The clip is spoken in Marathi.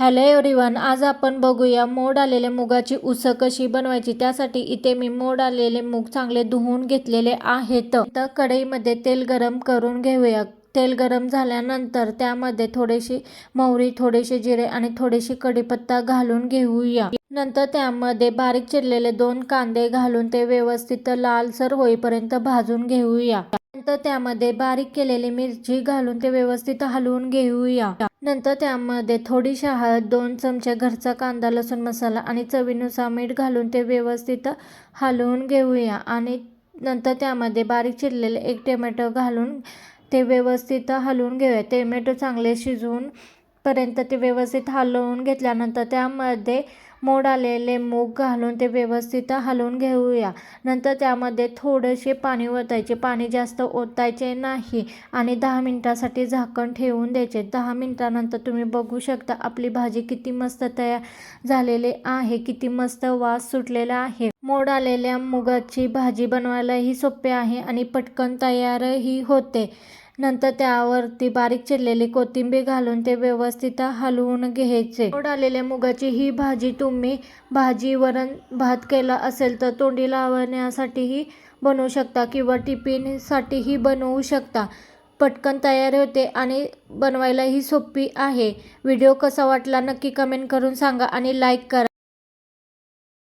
हॅलो एव्हरीवन आज आपण बघूया मोड आलेले मुगाची उसळ कशी बनवायची. त्यासाठी इथे मी मोड आलेले मूग चांगले धुवून घेतलेले आहेत. तर कढईमध्ये तेल गरम करून घेऊया. तेल गरम झाल्यानंतर त्यामध्ये थोडीशी मोहरी थोडेसे जिरे आणि थोडीशी कढीपत्ता घालून घेऊया. नंतर त्यामध्ये बारीक चिरलेले दोन कांदे घालून ते व्यवस्थित लालसर होईपर्यंत भाजून घेऊया. नंतर त्यामध्ये बारीक केलेली मिरची घालून ते व्यवस्थित हलवून घेऊया. नंतर त्यामध्ये थोडीशी हळद दोन चमचे घरचा कांदा लसूण मसाला आणि चवीनुसार मीठ घालून ते व्यवस्थित हलवून घेऊया. आणि नंतर त्यामध्ये बारीक चिरलेले एक टोमॅटो घालून ते व्यवस्थित हलवून घेऊया. टोमॅटो चांगले शिजवून पर्यंत ते व्यवस्थित हलवून घेतल्यानंतर त्यामध्ये मोड आलेले मूग घालून ते व्यवस्थित हलवून घेऊया. नंतर त्यामध्ये थोडेसे पाणी ओतायचे. पाणी जास्त ओतायचे नाही आणि दहा मिनटासाठी झाकण ठेवून द्यायचे. दहा मिनटानंतर तुम्ही बघू शकता आपली भाजी किती मस्त तयार झालेली आहे किती मस्त वास सुटलेला आहे. मोड आलेल्या मुगाची भाजी बनवायलाही सोपे आहे आणि पटकन तयारही होते. नंतर त्यावरती बारीक चिरलेली कोथिंबीर घालून ते व्यवस्थित हलवून घ्यायचे. गोड आलेल्या मुगाची ही भाजी तुम्ही भाजी वरण भात केला असेल तर तोंडी लावण्यासाठीही बनवू शकता किंवा टिफिनसाठीही बनवू शकता. पटकन तयार होते आणि बनवायलाही सोपी आहे. व्हिडिओ कसा वाटला नक्की कमेंट करून सांगा आणि लाईक करा.